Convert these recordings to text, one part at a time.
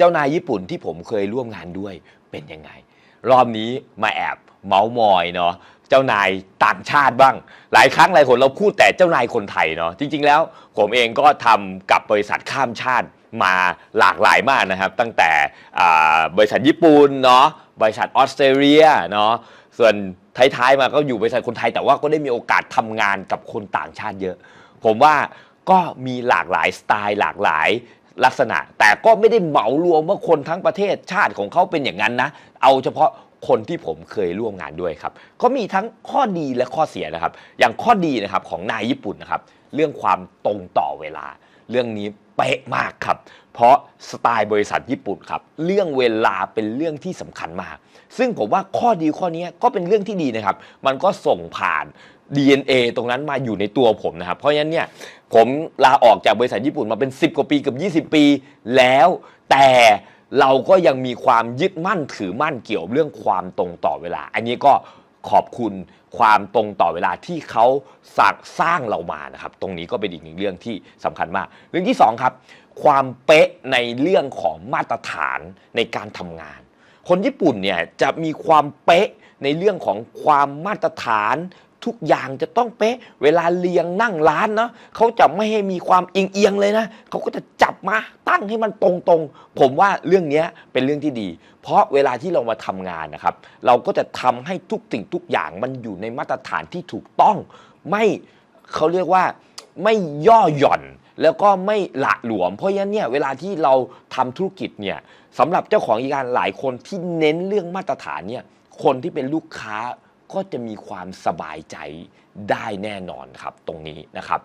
เจ้านายญี่ปุ่นที่ผมเคยร่วมงานด้วยเป็นยังไง รอบนี้มาแอบเมาส์มอยเนาะเจ้านายต่างชาติบ้าง หลายครั้งหลายคนเราพูดแต่เจ้านายคนไทยเนาะจริง ๆ แล้วผมเองก็ทำกับบริษัทข้ามชาติมาหลากหลายมากนะครับ ตั้งแต่บริษัทญี่ปุ่นเนาะบริษัทออสเตรเลียเนาะส่วนท้ายๆมาก็อยู่บริษัทคนไทยแต่ว่าก็ได้มีโอกาสทำงานกับคนต่างชาติเยอะ ผมว่าก็มีหลากหลายสไตล์หลากหลาย ลักษณะ แต่ก็ไม่ได้เหมารวมว่าคนทั้งประเทศชาติของเขาเป็นอย่างนั้นนะ เอาเฉพาะคนที่ผมเคยร่วมงานด้วยครับ ก็มีทั้งข้อดีและข้อเสียนะครับ อย่างข้อดีนะครับของนายญี่ปุ่นนะครับ เรื่องความตรงต่อเวลา เรื่องนี้เป๊ะมากครับ เพราะสไตล์บริษัทญี่ปุ่นครับ เรื่องเวลาเป็นเรื่องที่สำคัญมาก ซึ่งผมว่าข้อดีข้อนี้ก็เป็นเรื่องที่ดีนะครับ มันก็ส่งผ่าน DNA ตรงนั้นมาอยู่ในตัวผมนะครับ เพราะฉะนั้นเนี่ยผมลาออกจากบริษัทญี่ปุ่นมาเป็น 10 กว่าปีเกับ 20 ปีแล้วแต่เราก็ยังมีความยึดมั่นถือมั่นเกี่ยวเรื่องความตรงต่อเวลา อันนี้ก็ขอบคุณความตรงต่อเวลาที่เขาสร้างสร้างเรามานะครับ ตรงนี้ก็เป็นอีกหนึ่งเรื่องที่สำคัญมาก เรื่องที่สองครับ ความเป๊ะในเรื่องของมาตรฐานในการทำงาน คนญี่ปุ่นเนี่ยจะมีความเป๊ะในเรื่องของความมาตรฐาน ทุกอย่างจะต้องเป๊ะ เวลาเรียงนั่งร้านเนาะเขาจะไม่ให้มีความเอียงๆเลยนะเขาก็จะจับมาตั้งให้มันตรงๆ ผมว่าเรื่องนี้เป็นเรื่องที่ดี เพราะเวลาที่เรามาทำงานนะครับ เราก็จะทำให้ทุกสิ่งทุกอย่างมันอยู่ในมาตรฐานที่ถูกต้อง ไม่เขาเรียกว่าไม่ย่อหย่อนแล้วก็ไม่หละหลวม เพราะฉะนั้นเนี่ยเวลาที่เราทำธุรกิจเนี่ยสำหรับเจ้าของกิจการหลายคนที่เน้นเรื่องมาตรฐานเนี่ยคนที่เป็นลูกค้า ก็จะมีความสบายใจได้แน่นอนครับตรงนี้นะครับ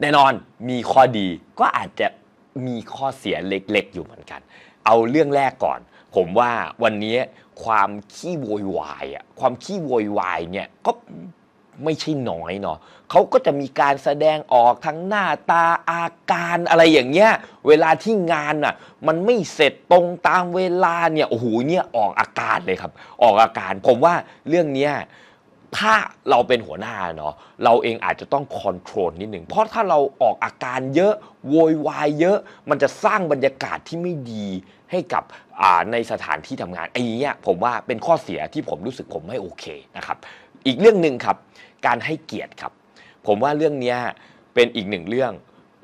แน่นอนมีข้อดีก็อาจจะมีข้อเสียเล็กๆ อยู่เหมือนกัน เอาเรื่องแรกก่อน ผมว่าวันนี้ความขี้โวยวายอะความขี้โวยวายเนี่ยก็ไม่ใช่น้อยเนาะเขาก็จะมีการแสดงออกทั้งหน้าตาอาการอะไรอย่างเงี้ย เวลาที่งานน่ะ มันไม่เสร็จตรงตามเวลาเนี่ย โอ้โห เนี่ยออกอาการเลยครับ ออกอาการ ผมว่าเรื่องเนี้ย ถ้าเราเป็นหัวหน้าเนาะเราเองอาจจะต้องคอนโทรลนิดหนึ่งเพราะถ้าเราออกอาการเยอะโวยวายเยอะ มันจะสร้างบรรยากาศที่ไม่ดีให้กับในสถานที่ทำงานไอ้นี้ผมว่าเป็นข้อเสียที่ผมรู้สึกผมไม่โอเคนะครับ อีกเรื่องหนึ่งครับ การให้เกียรติครับ ผมว่าเรื่องนี้เป็นอีกหนึ่งเรื่อง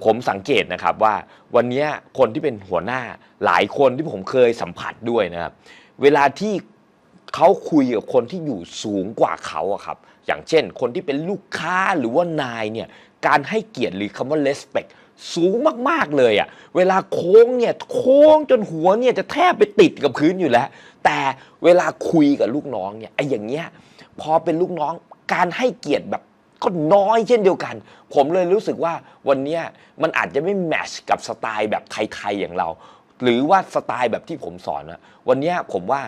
ผมสังเกตนะครับว่าวันนี้คนที่เป็นหัวหน้าหลายคนที่ผมเคยสัมผัสด้วยนะครับ เวลาที่ เขาคุยกับคนที่อยู่สูงกว่าเขาอะครับ อย่างเช่น คนที่เป็นลูกค้าหรือว่านายเนี่ย การให้เกียรติหรือคำว่า respect สูงมากๆเลยอะเวลาโค้งเนี่ย โค้งจนหัวเนี่ยจะแทบไปติดกับพื้นอยู่แล้ว แต่เวลาคุยกับลูกน้องเนี่ยไอ้อย่างเงี้ย พอเป็นลูกน้องการให้เกียรติแบบก็น้อยเช่นเดียวกัน ผมเลยรู้สึกว่าวันนี้มันอาจจะไม่แมชกับสไตล์แบบไทย ๆ อย่างเรา หรือว่าสไตล์แบบที่ผมสอนนะวันนี้ผมว่า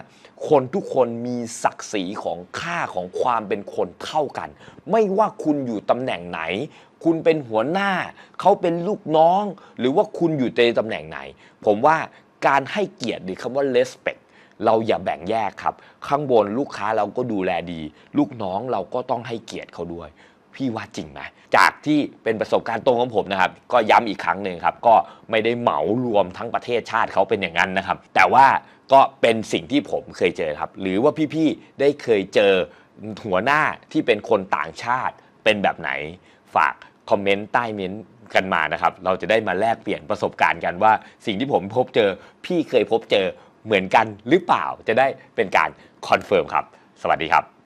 คนทุกคนมีศักดิ์ศรีของค่าของความเป็นคนเท่ากัน ไม่ว่าคุณอยู่ตำแหน่งไหน คุณเป็นหัวหน้า เขาเป็นลูกน้อง หรือว่าคุณอยู่ในตำแหน่งไหน ผมว่าการให้เกียรติหรือคำว่า respect เราอย่าแบ่งแยกครับ ข้างบนลูกค้าเราก็ดูแลดี ลูกน้องเราก็ต้องให้เกียรติเขาด้วย พี่ว่าจริงไหมจากที่เป็นประสบการณ์ตรงของผมนะครับ ก็ย้ำอีกครั้งหนึ่งครับ ก็ไม่ได้เหมารวมทั้งประเทศชาติเขาเป็นอย่างนั้นนะครับ แต่ว่าก็เป็นสิ่งที่ผมเคยเจอครับ หรือว่าพี่ๆได้เคยเจอหัวหน้าที่เป็นคนต่างชาติเป็นแบบไหนฝากคอมเมนต์ใต้เมนต์กันมานะครับ เราจะได้มาแลกเปลี่ยนประสบการณ์กันว่า สิ่งที่ผมพบเจอ พี่เคยพบเจอเหมือนกันหรือเปล่าจะได้เป็นการคอนเฟิร์มครับ สวัสดีครับ